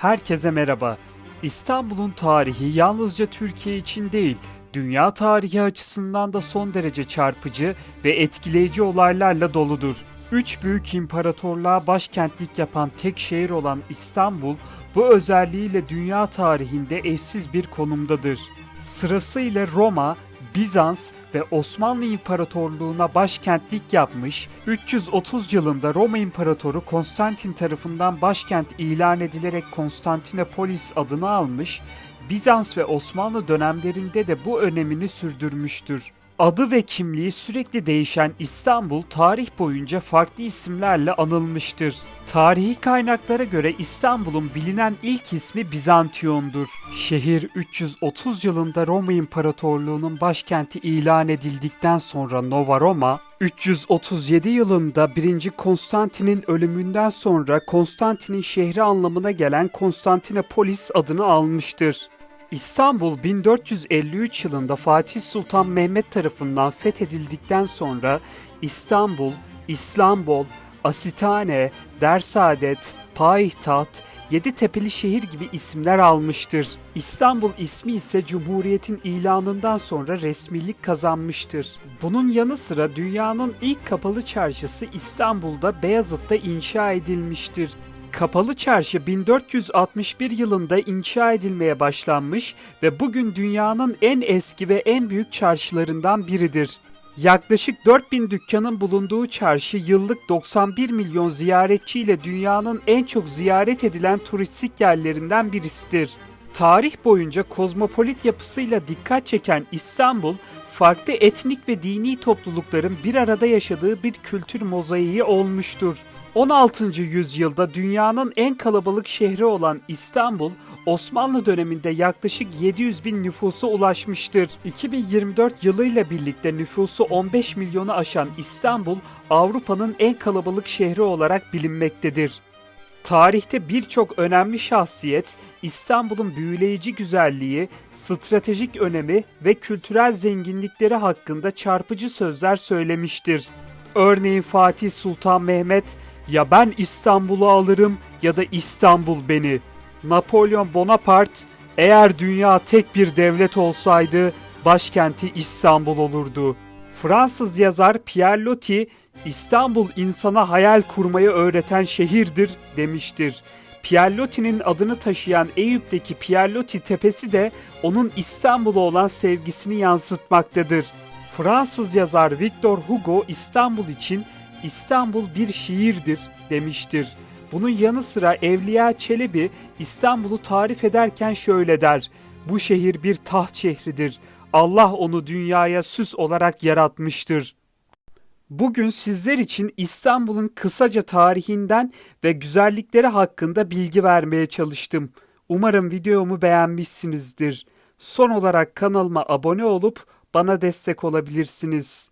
Herkese merhaba. İstanbul'un tarihi yalnızca Türkiye için değil, dünya tarihi açısından da son derece çarpıcı ve etkileyici olaylarla doludur. Üç büyük imparatorluğa başkentlik yapan tek şehir olan İstanbul, bu özelliğiyle dünya tarihinde eşsiz bir konumdadır. Sırasıyla Roma, Bizans ve Osmanlı İmparatorluğu'na başkentlik yapmış, 330 yılında Roma İmparatoru Konstantin tarafından başkent ilan edilerek Konstantinopolis adını almış, Bizans ve Osmanlı dönemlerinde de bu önemini sürdürmüştür. Adı ve kimliği sürekli değişen İstanbul tarih boyunca farklı isimlerle anılmıştır. Tarihi kaynaklara göre İstanbul'un bilinen ilk ismi Bizantiyon'dur. Şehir 330 yılında Roma İmparatorluğu'nun başkenti ilan edildikten sonra Nova Roma, 337 yılında 1. Konstantin'in ölümünden sonra Konstantin'in şehri anlamına gelen Konstantinopolis adını almıştır. İstanbul 1453 yılında Fatih Sultan Mehmet tarafından fethedildikten sonra İstanbul, İslambol, Asitane, Dersaadet, Payitaht, Yeditepe'li şehir gibi isimler almıştır. İstanbul ismi ise Cumhuriyet'in ilanından sonra resmilik kazanmıştır. Bunun yanı sıra dünyanın ilk kapalı çarşısı İstanbul'da Beyazıt'ta inşa edilmiştir. Kapalı Çarşı 1461 yılında inşa edilmeye başlanmış ve bugün dünyanın en eski ve en büyük çarşılarından biridir. Yaklaşık 4000 dükkanın bulunduğu çarşı yıllık 91 milyon ziyaretçiyle dünyanın en çok ziyaret edilen turistik yerlerinden birisidir. Tarih boyunca kozmopolit yapısıyla dikkat çeken İstanbul, farklı etnik ve dini toplulukların bir arada yaşadığı bir kültür mozaiği olmuştur. 16. yüzyılda dünyanın en kalabalık şehri olan İstanbul, Osmanlı döneminde yaklaşık 700 bin nüfusa ulaşmıştır. 2024 yılıyla birlikte nüfusu 15 milyonu aşan İstanbul, Avrupa'nın en kalabalık şehri olarak bilinmektedir. Tarihte birçok önemli şahsiyet İstanbul'un büyüleyici güzelliği, stratejik önemi ve kültürel zenginlikleri hakkında çarpıcı sözler söylemiştir. Örneğin Fatih Sultan Mehmet ya ben İstanbul'u alırım ya da İstanbul beni. Napolyon Bonaparte eğer dünya tek bir devlet olsaydı başkenti İstanbul olurdu. Fransız yazar Pierre Loti İstanbul insana hayal kurmayı öğreten şehirdir demiştir. Pierre Loti'nin adını taşıyan Eyüp'teki Pierre Loti Tepesi de onun İstanbul'a olan sevgisini yansıtmaktadır. Fransız yazar Victor Hugo İstanbul için İstanbul bir şiirdir demiştir. Bunun yanı sıra Evliya Çelebi İstanbul'u tarif ederken şöyle der. Bu şehir bir taht şehridir. Allah onu dünyaya süs olarak yaratmıştır. Bugün sizler için İstanbul'un kısaca tarihinden ve güzellikleri hakkında bilgi vermeye çalıştım. Umarım videomu beğenmişsinizdir. Son olarak kanalıma abone olup bana destek olabilirsiniz.